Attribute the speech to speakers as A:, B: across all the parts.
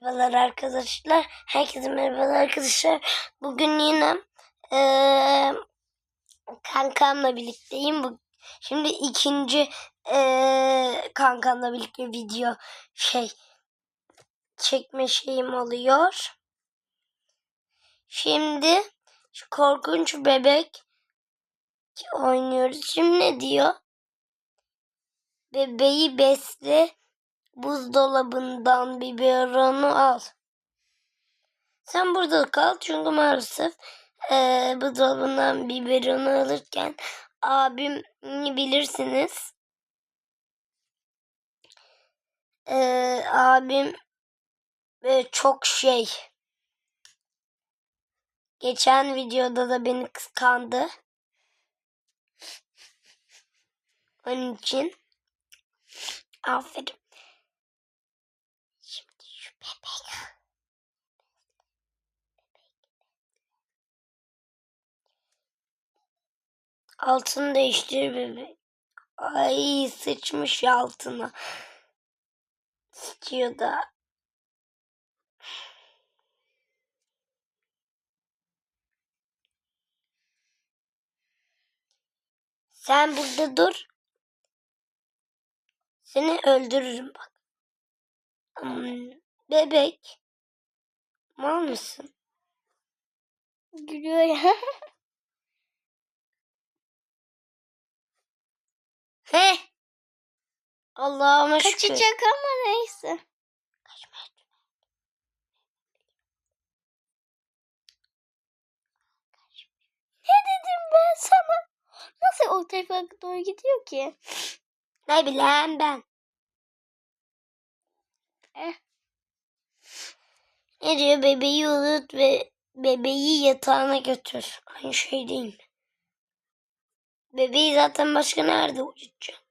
A: Merhabalar arkadaşlar. Herkese merhabalar arkadaşlar. Bugün yine eee kankamla birlikteyim. Bu, şimdi ikinci eee kankamla birlikte video şey çekme şeyim oluyor. Şimdi şu korkunç bebek oynuyoruz. Şimdi ne diyor? Bebeği besle buzdolabından biberonu al. Sen burada kal çünkü maalesef eee buzdolabından biberonu alırken abim bilirsiniz. Eee, abim e, çok şey. Geçen videoda da beni kıskandı. Onun için aferin. Bebek. Altını değiştir bebek. Ay sıçmış altına. Sıçıyor da. Sen burada dur. Seni öldürürüm bak. Hmm, Bebek. Mal mısın?
B: Gülüyor ya.
A: He. Allah'ıma şükür.
B: Kaçacak ama neyse.
A: Kaçma.
B: Ne dedim ben sana? Nasıl o tarafa doğru gidiyor ki?
A: Ne bileyim ben.
B: Eh.
A: Ne diyor bebeği unut ve bebeği yatağına götür. Aynı şey değil mi? Bebeği zaten başka nerede uyutacağım?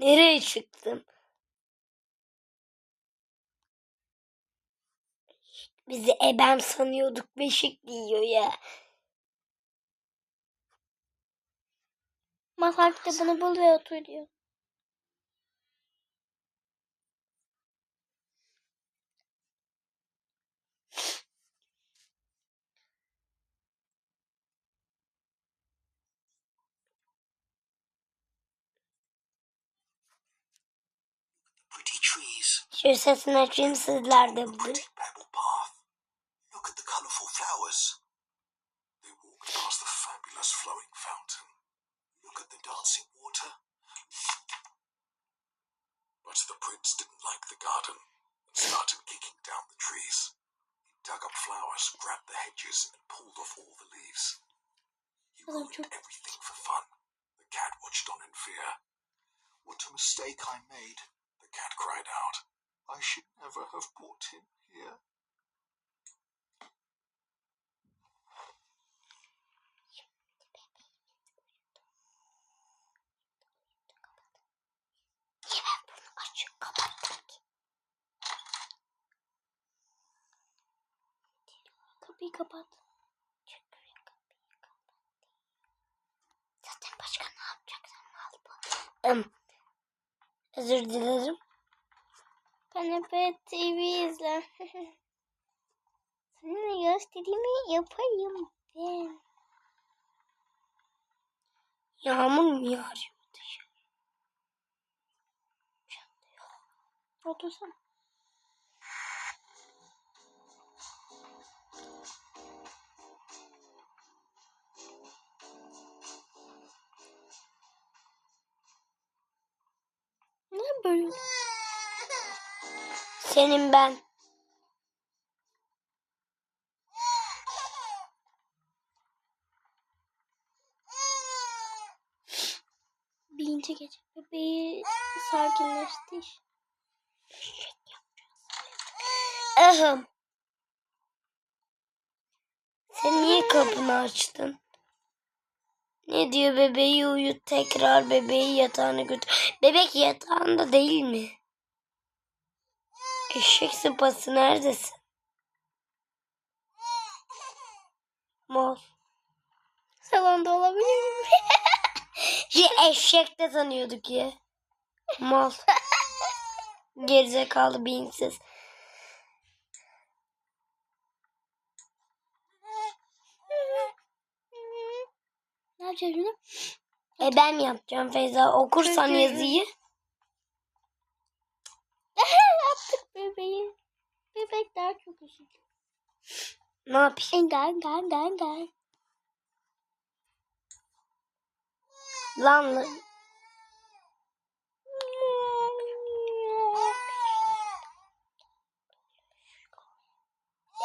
A: Nereye çıktım? Bizi ebem sanıyorduk. Beşik giyiyor ya.
B: Masal kitabını bul ve otur diyor.
A: Şu sesini açayım sizler de bulun.
C: Look at the colourful flowers. They walked past the fabulous flowing fountain. The dancing water. But the prince didn't like the garden and started kicking down the trees. He dug up flowers, grabbed the hedges, and pulled off all the leaves. He
B: Hello,
C: ruined everything for fun. The cat watched on in fear. What a mistake I made, the cat cried out. I should never have brought him here.
A: Özür dilerim.
B: Kanepe TV izle. Sana gösterimi yapayım ben.
A: Yağmur mu yağıyor dışarı?
B: Otursana. Ne böyle?
A: Senin ben.
B: Birinci gece bebeği sakinleştir.
A: Ahım. Sen niye kapını açtın? Ne diyor bebeği uyut tekrar bebeği yatağına götür. Bebek yatağında değil mi? Eşek sıpası neredesin? Mol.
B: salonda olabilir mi?
A: Şu eşek de sanıyorduk ya. Mal. Gerizekalı beyinsiz.
B: ne yapacağız bunu?
A: E ben yapacağım Feyza. Okursan
B: Çünkü-
A: yazıyı.
B: Attık bebeği. Bebek daha çok üzüldü.
A: Ne yapayım?
B: Engan, engan, engan, engan.
A: Lan lan.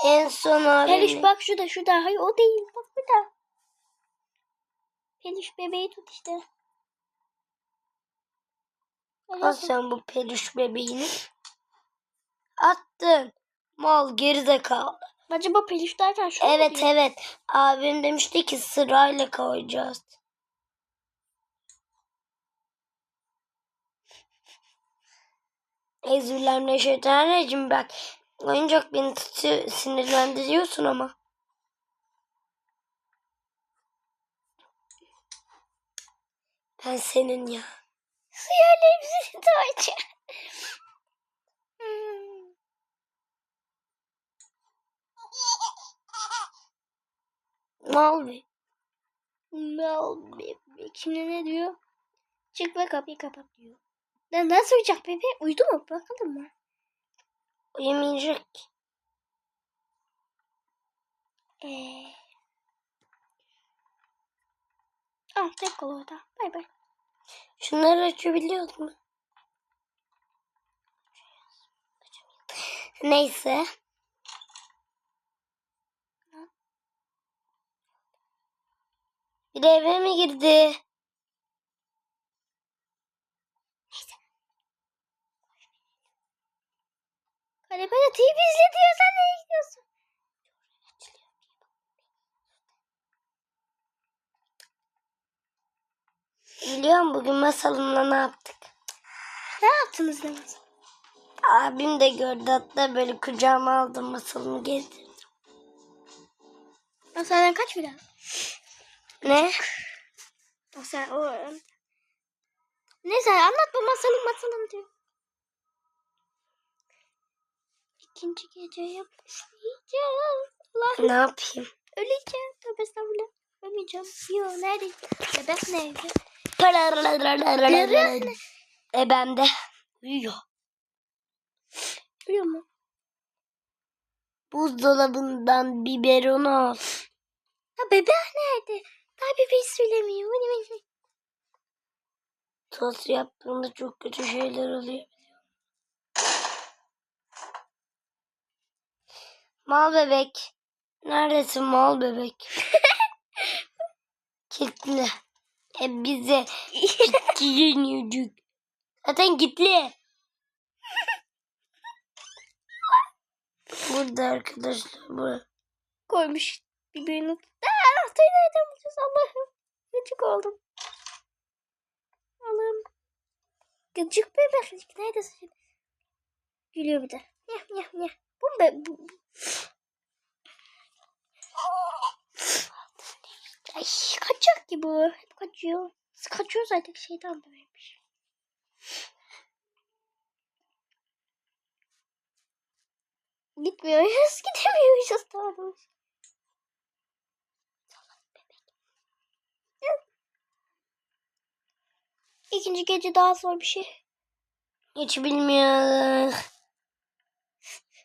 A: En son abi.
B: Peliş bak şurada şurada. Hayır o değil. Bak burada. Peliş bebeği tut işte.
A: Al sen bu peluş bebeğini. Attın. Mal gerizekalı.
B: Acaba peliş derken şu mu
A: Evet
B: diyor?
A: evet. Abim demişti ki sırayla koyacağız. Euzubillahimineşşeytanirracim bak. Oyuncak beni tutuyor, sinirlendiriyorsun ama. Ben senin ya.
B: Tuğacı. Hmm.
A: Mal be.
B: Mal bebek. Şimdi ne diyor? Çık ve kapıyı kapat diyor. Ya nasıl uyuyacak bebe? Uyudu mu? Bakalım mı?
A: Uyumayacak ki.
B: Ee... Ah tek kol orada. Bay bay.
A: Şunları açabiliyor musun? Neyse. Bir eve mi girdi?
B: Kanepede TV izletiyorsan ne izliyorsun?
A: Biliyor musun bugün masalımla ne yaptık?
B: Ne yaptınız Namaz?
A: Abim de gördü hatta böyle kucağıma aldım masalımı gezdirdim.
B: Senden kaç biraz?
A: Ne?
B: Sen o... Neyse anlat bu masalın masalın diyor. İkinci gece yapışmayacağım. Allah
A: Ne yapayım?
B: öleceğim. Tövbe estağfurullah. Ölmeyeceğim. Yo nerede? Bebek nerede?
A: E ben de uyuyor.
B: Biliyor mu?
A: Buzdolabından biberon al.
B: Ha bebek nerede? Daha bebeği söylemiyor. Vini vini.
A: Tost yaptığında çok kötü şeyler oluyor. Mal bebek. Neredesin mal bebek? Kilitli. E bize yeniyorduk. Zaten gitti. Burada arkadaşlar bu.
B: Koymuş biberini. Aa, anahtarı nereden bulacağız Allah'ım? Gıcık oldum. Allah'ım. Gıcık bebek. Neredesin? Gülüyor bir de. Nyah nyah nyah. Bu be bu. bu. Ay kaçacak ki bu. Hep kaçıyor. Kaçıyor zaten şeytan böylemiş. Gitmiyoruz. Gidemiyoruz doğrusu. İkinci gece daha zor bir şey.
A: Hiç bilmiyorum.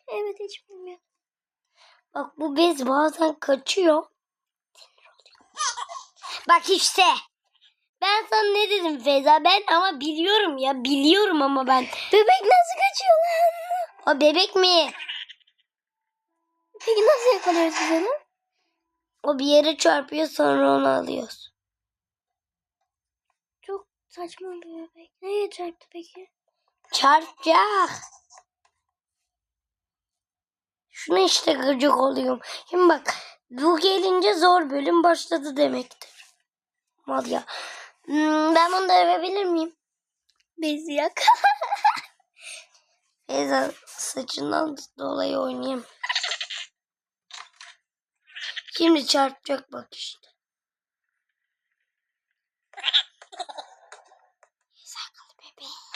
B: Evet hiç bilmiyorum.
A: Bak bu bez bazen kaçıyor. Bak işte. Ben sana ne dedim Feyza? Ben ama biliyorum ya. Biliyorum ama ben.
B: Bebek nasıl kaçıyor lan?
A: O bebek mi?
B: Peki nasıl yakalıyoruz biz onu?
A: O bir yere çarpıyor sonra onu alıyoruz.
B: Çok saçma bir bebek. Neye çarptı peki?
A: Çarpacak. Şuna işte gıcık oluyorum. Şimdi bak bu gelince zor bölüm başladı demektir. Mal ya. Hmm, ben bunu da övebilir miyim?
B: Bezi yak.
A: Feyza saçından dolayı oynayayım. Şimdi çarpacak bak işte.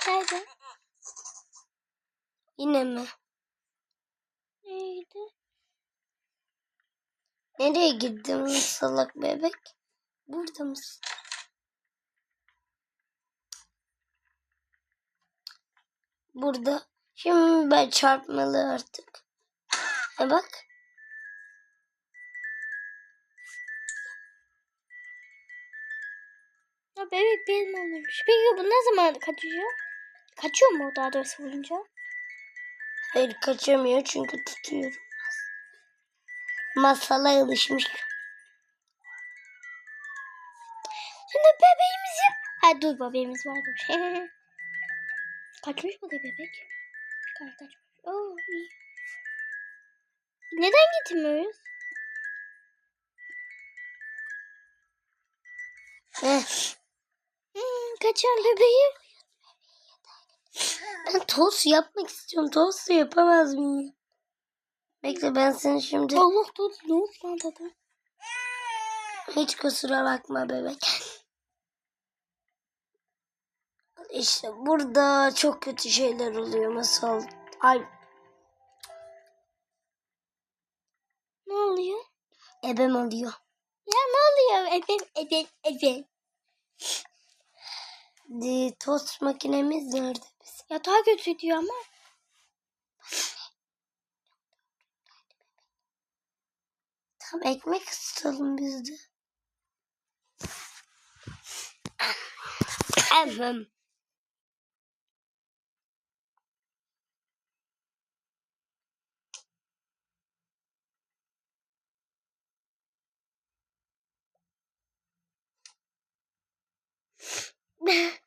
B: Nerede?
A: Yine mi?
B: Neydi?
A: Nereye gittin salak bebek? Burada mısın? Burada. Şimdi ben çarpmalı artık. E bak.
B: Ya bebek benim olmuş. Peki bu ne zaman kaçıyor? Kaçıyor mu daha doğrusu vurunca?
A: Hayır kaçamıyor çünkü tutuyorum. Masala alışmış.
B: Şimdi bebeğimiz yok. Ha dur bebeğimiz varmış. Kaçmış mı da bebek? Kaç kaçmış. Oo, iyi. Neden gitmiyoruz?
A: Heh.
B: Hmm, kaçan bebeğim.
A: Ben tost yapmak istiyorum. Tost da yapamaz mıyım? Bekle ben seni şimdi...
B: Allah dur ne oldu lan tadı?
A: Hiç kusura bakma bebek. İşte burada çok kötü şeyler oluyor masal. Ay
B: Ne oluyor?
A: ebem oluyor.
B: Ya ne oluyor? Efendim, efendim, efendim.
A: Di, tost makinemiz nerede bizim?
B: Ya daha kötü diyor ama.
A: Tam ekmek ısıtalım biz de. Evet.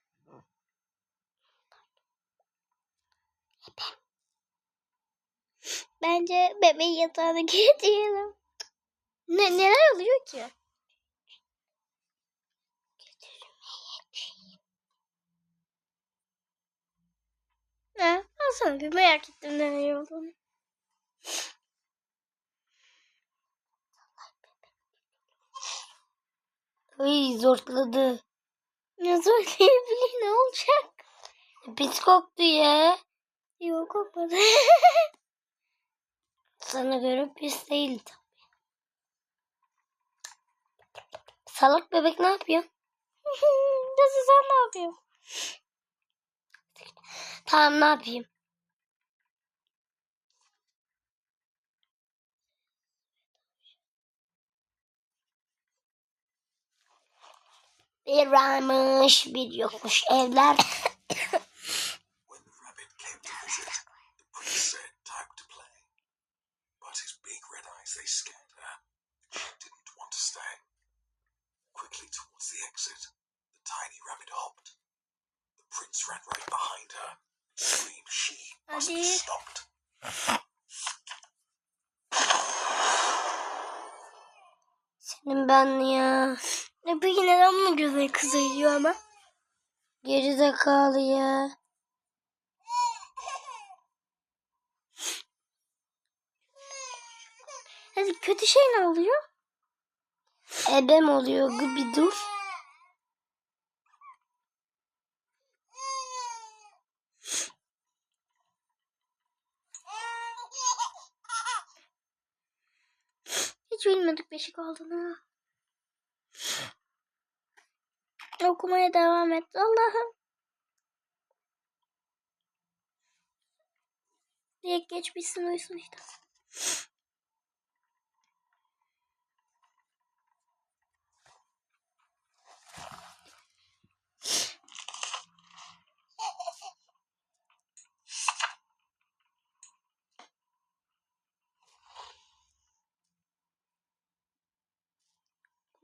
B: Bence bebeği yatağına getirelim. Ne, neler oluyor ki? Ne? Alsana bir merak ettim neler olduğunu.
A: Ay zorladı.
B: Değil bile ne olacak?
A: Pis koktu ya.
B: Yok kokmadı.
A: Sana göre pis değil tabii. Salak bebek ne yapıyor?
B: Nasıl sen ne yapıyorsun?
A: Tamam ne yapayım?
C: Must be
B: Hadi.
C: stopped.
A: Senin ben ya.
B: Ne peki neden bunun gözleri kızarıyor ama?
A: Gerizekalı ya.
B: Hadi kötü şey ne oluyor?
A: Ebem oluyor bir dur.
B: Hiç bilmiyorduk beşik olduğunu. Okumaya devam et. Allah'ım. Direkt geçmişsin uyusun işte.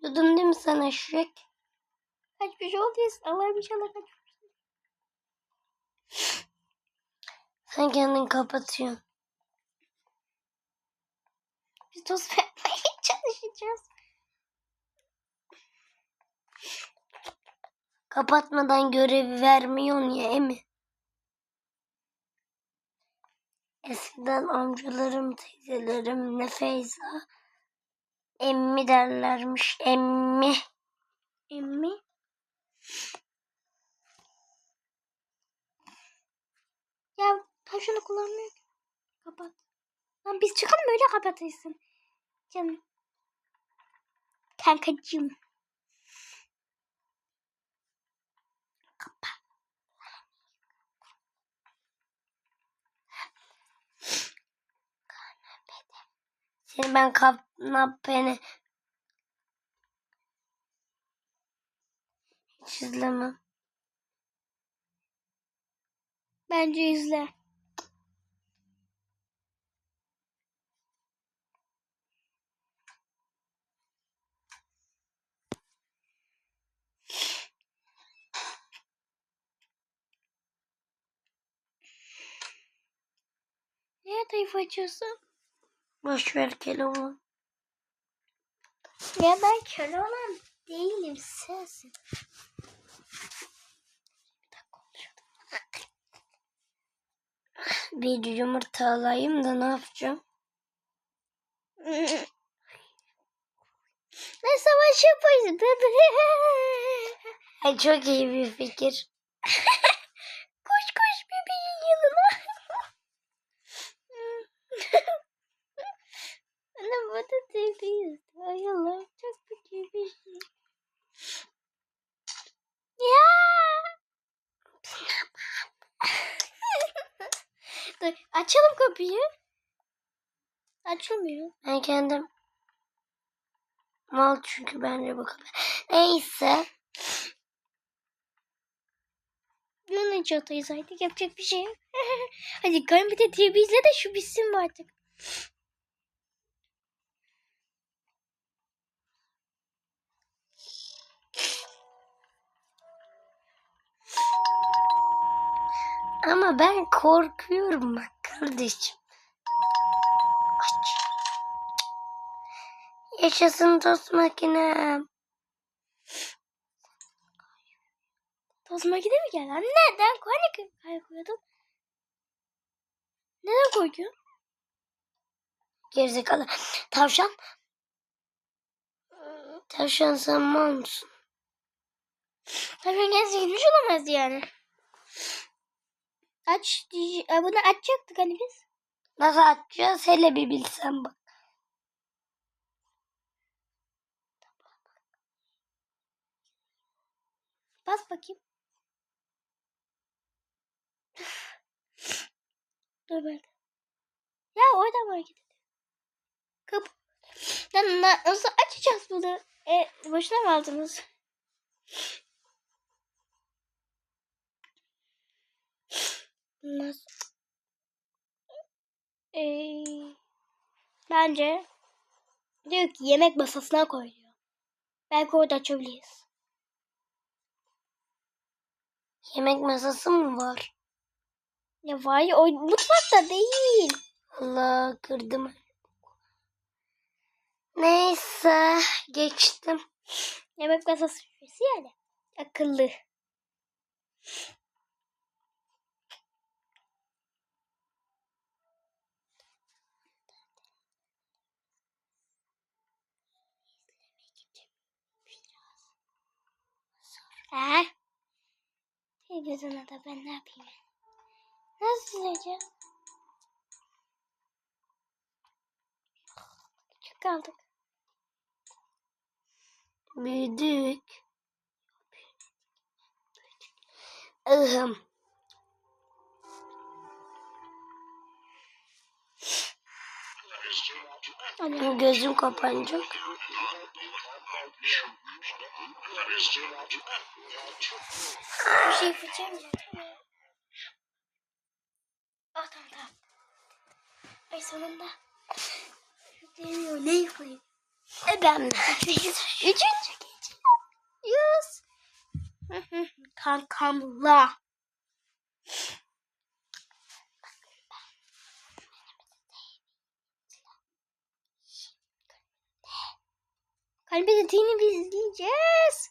A: Dudum değil mi sana Şirek?
B: Kaç bir şey olduysa Allah'ım inşallah kaç.
A: Sen kendini kapatıyorsun.
B: Biz toz yapmaya çalışacağız.
A: Kapatmadan görevi vermiyorsun ya emi. Eskiden amcalarım, teyzelerim ne Feyza, emmi derlermiş. Emmi.
B: Emmi. Ya tavşanı kullanmıyor. Kapat. Lan biz çıkalım öyle kapatırsın. Canım. Kankacığım. Kapat.
A: Seni ben kanapene izlemem.
B: Bence izle. Niye tayfa açıyorsun?
A: Boş ver Keloğlan.
B: Ya ben köle olan değilim sensin.
A: Bir yumurta alayım da ne yapacağım?
B: ne savaş yaparız bebe.
A: Ay çok iyi bir fikir.
B: koş koş bebeğin yanına. Anne bu da tebiyiz. Ay Allah çok kötü bir şey. Ya. Dur açalım kapıyı. Açılmıyor.
A: Ben kendim mal çünkü bence bu kadar. Neyse.
B: Bunun çatıyız artık yapacak bir şey yok. Hadi kan bir de TV izle de şu bitsin artık?
A: Ama ben korkuyorum bak kardeşim. Aç. Yaşasın tost makinem.
B: Toz makine mi geldi? Neden? Hani kay koyuyordun? Neden koydun?
A: Gerizekalı. Tavşan. Tavşan sen mal mısın?
B: Tabii gelse gitmiş olamaz yani. Aç, e, bunu açacaktık hani biz.
A: Nasıl açacağız hele bir bilsen bak.
B: Bas bakayım. Dur ben. Ya oradan hareket ediyor. Kapı. Lan na- nasıl açacağız bunu? E, boşuna mı aldınız? Nasıl? Ee, bence diyor ki yemek masasına koy diyor. Belki orada açabiliriz.
A: Yemek masası mı var?
B: Ya var ya o mutfakta değil.
A: Allah kırdım. Neyse geçtim.
B: Yemek masası şurası yani. Akıllı. Ee? Televizyona da ben ne yapayım? Nasıl sileceğim? Küçük kaldık.
A: Büyüdük. Ihım. Gözüm kapanacak.
B: Bir şey yapacağım ya. Ah tamam tamam. Ay sonunda. Demiyor ne yapayım?
A: E ben
B: Üçüncü gece. Yes. Kankamla. Kalbi dediğini biz izleyeceğiz.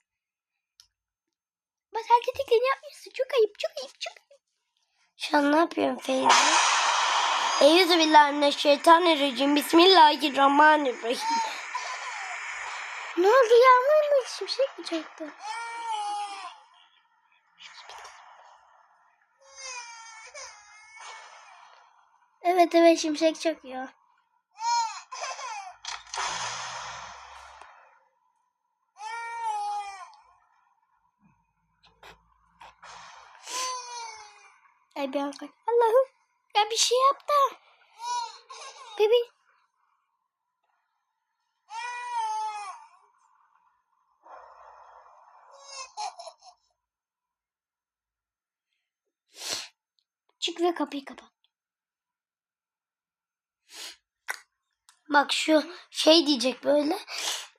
B: Bak sen dediklerini yapmıyorsun. Çok ayıp, çok ayıp, çok ayıp.
A: Şu an ne yapıyorum Feyza? Eyyüzübillahimineşşeytanirracim. Bismillahirrahmanirrahim.
B: Ne oldu yağmur mu? Şimşek mi çaktı? Evet evet şimşek çakıyor. Ay an Allah'ım ya bir şey yap da. Bebi. Çık ve kapıyı kapat.
A: Bak şu şey diyecek böyle.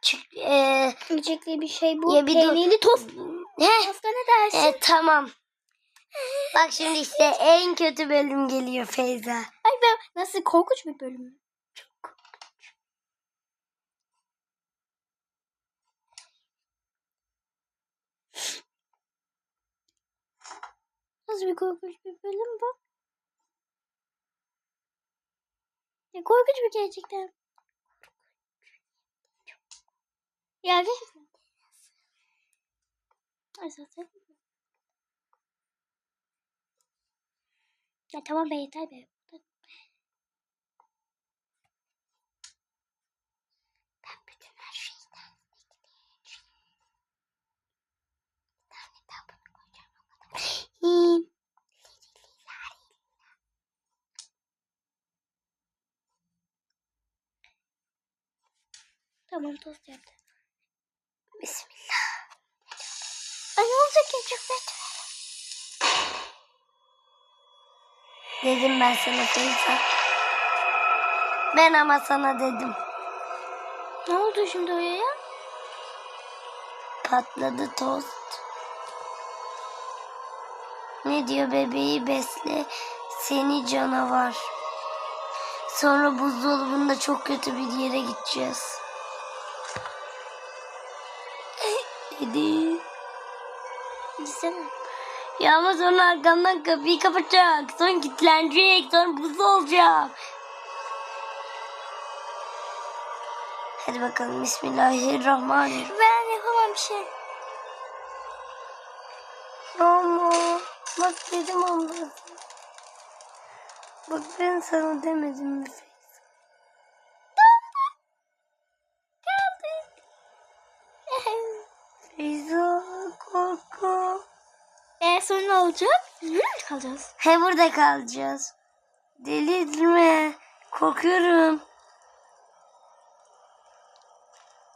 A: Çık, e,
B: Yiyecekli bir şey bu.
A: Ya bir dur.
B: Peynirli tost.
A: he,
B: Tosta ne dersin?
A: e, tamam. Bak şimdi işte en kötü bölüm geliyor Feyza.
B: Ay ben nasıl korkunç bir bölüm. mü? Nasıl bir korkunç bir bölüm bu? Ya korkunç bir gerçekten. Ya gerçekten. Ay zaten. Ya tamam be yeter be. Ben bütün her. Tamam tost yaptım.
A: Bismillah.
B: Ay ne olacak ya çok
A: Dedim ben sana Feyza. Ben ama sana dedim.
B: Ne oldu şimdi o ya?
A: Patladı tost. Ne diyor bebeği besle seni canavar. Sonra buzdolabında çok kötü bir yere gideceğiz. Ama sonra arkamdan kapıyı kapatacak. Sonra kilitlenecek. Sonra buz olacak. Hadi bakalım. Bismillahirrahmanirrahim.
B: Ben yapamam bir şey.
A: Ama bak dedim ama. Bak ben sana demedim mi?
B: Sonra ne olacak? Mi kalacağız?
A: He burada kalacağız. Delirme. Korkuyorum.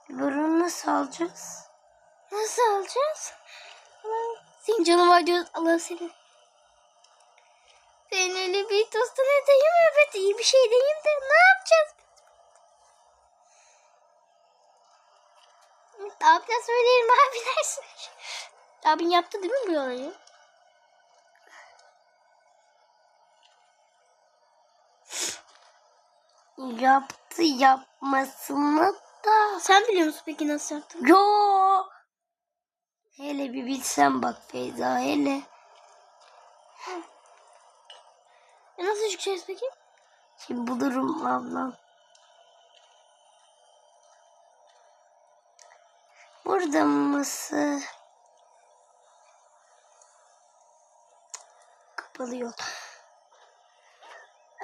A: Burunu nasıl alacağız?
B: Nasıl alacağız? Senin canın var diyoruz. Allah seni. Peynirli bir tostu ne diyeyim? Evet iyi bir şey diyeyim de ne yapacağız? Abine söyleyelim abiler. Abin yaptı değil mi bu olayı?
A: Yaptı yapmasını da.
B: Sen biliyor musun peki nasıl yaptın?
A: Yo. Hele bir bilsem bak Feyza hele.
B: E nasıl çıkacağız peki?
A: Şimdi bulurum ablam. Burada mısın? Kapalı yol.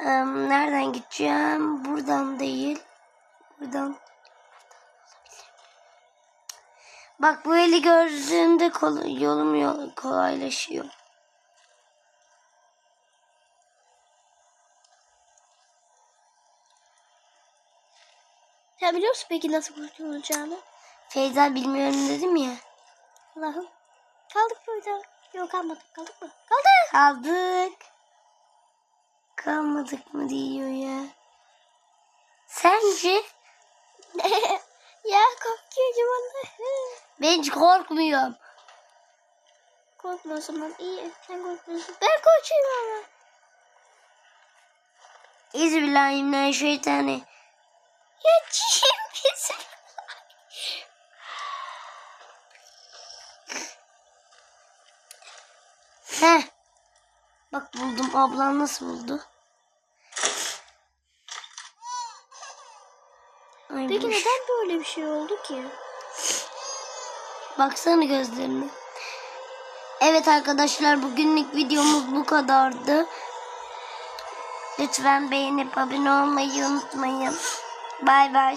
A: Em, nereden gideceğim? Buradan değil. Buradan. Bak bu eli gördüğümde kol- yolum yol- kolaylaşıyor.
B: Sen biliyor musun peki nasıl kurtulacağını?
A: Feyza bilmiyorum dedim ya.
B: Allah'ım. Kaldık burada. Yok kalmadık. Kaldık mı? Kaldık.
A: Kaldık. Kalmadık mı diyor ya. Sence?
B: ya korkuyorum Allah'ım.
A: Ben hiç korkmuyorum.
B: Korkma o zaman. İyi. Sen korkmuyorsun. Ben korkuyorum ama.
A: İzbillahimineşşeytani.
B: Ya çiğim kesin.
A: Heh. Bak buldum. Ablam nasıl buldu?
B: Peki neden böyle bir şey oldu ki?
A: Baksana gözlerine. Evet arkadaşlar bugünlük videomuz bu kadardı. Lütfen beğenip abone olmayı unutmayın. Bay bay.